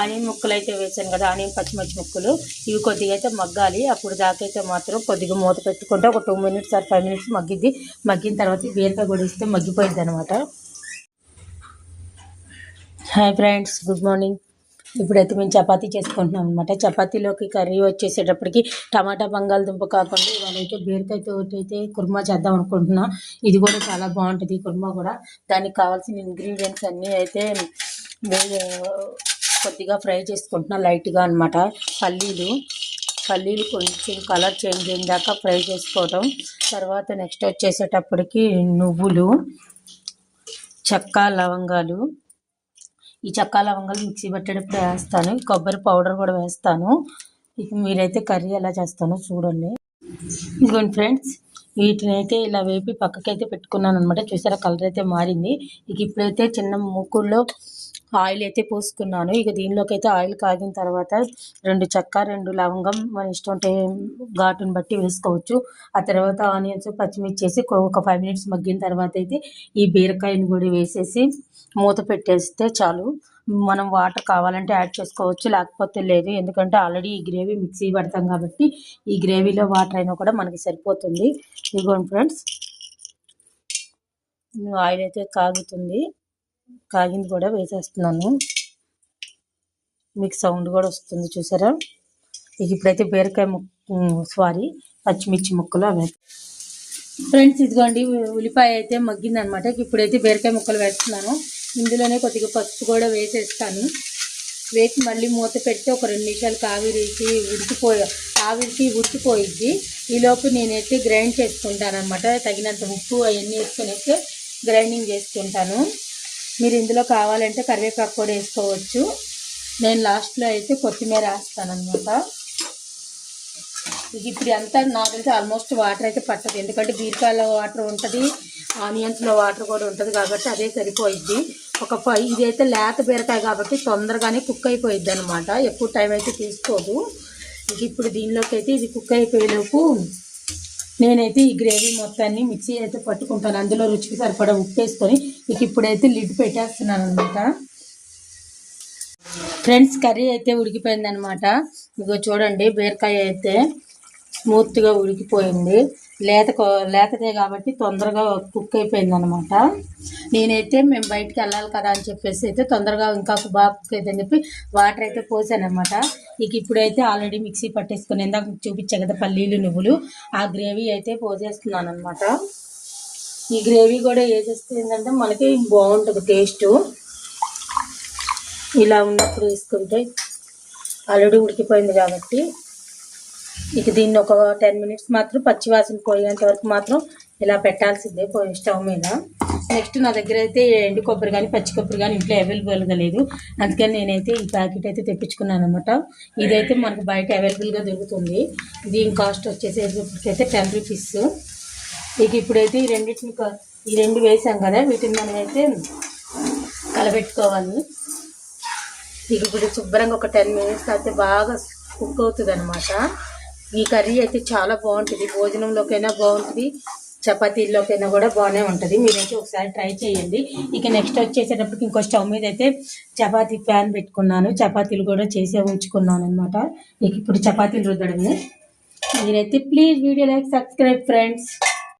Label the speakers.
Speaker 1: Onion ముక్కలు అయితే వేసాను కదా ఆనియన్ పచ్చిమిర్చి ముక్కలు. ఇవి కొద్దిగా అయితే మగ్గాలి. అప్పుడు దాకైతే మాత్రం కొద్దిగా మూత పెట్టుకుంటే ఒక two minutes or five minutes మగ్గిద్ది. మగ్గిన తర్వాత బీరకాయ కూడా మగ్గిపోయింది అనమాట హాయ్ ఫ్రెండ్స్ గుడ్ మార్నింగ్ ఇప్పుడైతే మేము చపాతీ చేసుకుంటున్నాం అనమాట చపాతీలోకి కర్రీ వచ్చేసేటప్పటికి టమాటా బంగాళదుంప కాకుండా ఇవాళైతే బీరకాయతో అయితే కుర్మా చేద్దాం అనుకుంటున్నా. ఇది కూడా చాలా బాగుంటుంది కుర్మా కూడా. దానికి కావాల్సిన ఇంగ్రీడియంట్స్ అన్నీ అయితే కొద్దిగా ఫ్రై చేసుకుంటున్నా లైట్గా అనమాట పల్లీలు పల్లీలు కొంచెం కలర్ చేంజ్ అయిన దాకా ఫ్రై చేసుకోవటం. తర్వాత నెక్స్ట్ వచ్చేసేటప్పటికి నువ్వులు చెక్క లవంగాలు. ఈ చెక్క లవంగాలు మిక్సీ పెట్టేటప్పుడు వేస్తాను. కొబ్బరి పౌడర్ కూడా వేస్తాను. ఇక మీరైతే కర్రీ ఎలా చేస్తానో చూడండి. ఇదిగోండి ఫ్రెండ్స్ వీటిని అయితే ఇలా వేపి పక్కకైతే పెట్టుకున్నాను అనమాట చూసారా కలర్ అయితే మారింది. ఇక ఇప్పుడైతే చిన్న ముక్కుల్లో ఆయిల్ అయితే పోసుకున్నాను. ఇక దీనిలోకి అయితే ఆయిల్ కాగిన తర్వాత రెండు చెక్క రెండు లవంగం మన ఇష్టం ఉంటే ఘాటుని బట్టి వేసుకోవచ్చు. ఆ తర్వాత ఆనియన్స్ పచ్చిమిర్చి వేసి ఒక ఫైవ్ మినిట్స్ మగ్గిన తర్వాత అయితే ఈ బీరకాయని కూడా వేసేసి మూత పెట్టేస్తే చాలు. మనం వాటర్ కావాలంటే యాడ్ చేసుకోవచ్చు లేకపోతే లేదు. ఎందుకంటే ఆల్రెడీ ఈ గ్రేవీ మిక్సీ పడతాం కాబట్టి ఈ గ్రేవీలో వాటర్ అయినా కూడా మనకి సరిపోతుంది. ఇదిగోండి ఫ్రెండ్స్. ఆయిల్ అయితే కాగుతుంది. కాగింది కూడా వేసేస్తున్నాను. మీకు సౌండ్ కూడా వస్తుంది చూసారా? ఇక ఇప్పుడైతే బీరకాయ సారీ పచ్చిమిర్చి ముక్కలు అవి. ఫ్రెండ్స్ ఇదిగోండి ఉల్లిపాయ అయితే మగ్గింది అనమాట ఇప్పుడైతే బీరకాయ ముక్కలు వేస్తున్నాను. ఇందులోనే కొద్దిగా పసుపు కూడా వేసేస్తాను. వేసి మళ్ళీ మూత పెడితే ఒక రెండు నిమిషాలు కావిరికి ఉడికిపోయి ఆవిరికి ఉడికిపోయిద్ది. ఈలోపు నేనైతే గ్రైండ్ చేసుకుంటాను అనమాట తగినంత ఉప్పు అవన్నీ వేసుకొని అయితే గ్రైండింగ్ చేసుకుంటాను. మీరు ఇందులో కావాలంటే కరివేపాకు కూడా వేసుకోవచ్చు. నేను లాస్ట్లో అయితే కొత్తిమీర వేస్తాను అనమాట ఇప్పుడు అంతా నాకు తెలిసి ఆల్మోస్ట్ వాటర్ అయితే పట్టదు. ఎందుకంటే బీరకాయలో వాటర్ ఉంటుంది ఆనియన్స్లో వాటర్ కూడా ఉంటుంది కాబట్టి అదే సరిపోయిద్ది. ఒక ఫైవ్ ఇదైతే లేత బీరకాయ కాబట్టి తొందరగానే కుక్ అయిపోయిద్ది అనమాట ఎక్కువ టైం అయితే తీసుకోదు. ఇది ఇప్పుడు దీనిలోకి అయితే ఇది కుక్ అయిపోయేలోపు నేనైతే ఈ గ్రేవీ మొత్తాన్ని మిక్సీ అయితే పట్టుకుంటాను. అందులో రుచికి సరిపడా ఉప్పు వేసుకొని ఇక ఇప్పుడైతే లిడ్ పెట్టేస్తున్నాను అనమాట ఫ్రెండ్స్ కర్రీ అయితే ఉడికిపోయింది అనమాట ఇగో చూడండి బీరకాయ అయితే స్మూత్గా ఉడికిపోయింది. లేత కో- లేతదే కాబట్టి తొందరగా కుక్ అయిపోయింది అనమాట నేనైతే మేము బయటికి వెళ్ళాలి కదా అని చెప్పేసి అయితే తొందరగా ఇంకా బాగా కుక్ అవుతుందని చెప్పి వాటర్ అయితే పోసాను అనమాట ఇక ఇప్పుడైతే ఆల్రెడీ మిక్సీ పట్టేసుకుని ఇందాక మీకు కదా పల్లీలు నువ్వులు ఆ గ్రేవీ అయితే పోసేస్తున్నాను అనమాట ఈ గ్రేవీ కూడా వేసేస్తే ఏంటంటే మనకి బాగుంటుంది టేస్ట్. ఇలా ఉన్నప్పుడు వేసుకుంటే ఆల్రెడీ ఉడికిపోయింది కాబట్టి ఇక దీన్ని ఒక టెన్ మినిట్స్ మాత్రం పచ్చివాసన పోయేంత వరకు మాత్రం ఇలా పెట్టాల్సిందే పోయి స్టవ్ మీద. నెక్స్ట్ నా దగ్గర అయితే ఎండు కొబ్బరి కానీ పచ్చి కొబ్బరి కానీ ఇంట్లో అవైలబుల్గా లేదు. అందుకని నేనైతే ఈ ప్యాకెట్ అయితే తెప్పించుకున్నాను అనమాట ఇదైతే మనకు బయట అవైలబుల్గా దొరుకుతుంది. దీని కాస్ట్ వచ్చేసేటప్పటికైతే టెన్ రూపీస్. ఇక ఇప్పుడైతే ఈ రెండింటిని ఈ రెండు వేసాం కదా వీటిని మనం అయితే కలబెట్టుకోవాలి. ఇక ఇప్పుడు శుభ్రంగా ఒక టెన్ మినిట్స్ అయితే బాగా కుక్ అవుతుంది అనమాట ఈ కర్రీ అయితే చాలా బాగుంటుంది. భోజనంలోకైనా బాగుంటుంది. చపాతీల్లోకైనా కూడా బాగానే ఉంటుంది. మీరైతే ఒకసారి ట్రై చేయండి. ఇక నెక్స్ట్ వచ్చేసేటప్పటికి ఇంకో స్టవ్ మీద అయితే చపాతీ ప్యాన్ పెట్టుకున్నాను. చపాతీలు కూడా చేసే ఉంచుకున్నాను అనమాట ఇక ఇప్పుడు చపాతీలు రుద్దడమే. మీరైతే please video like subscribe friends.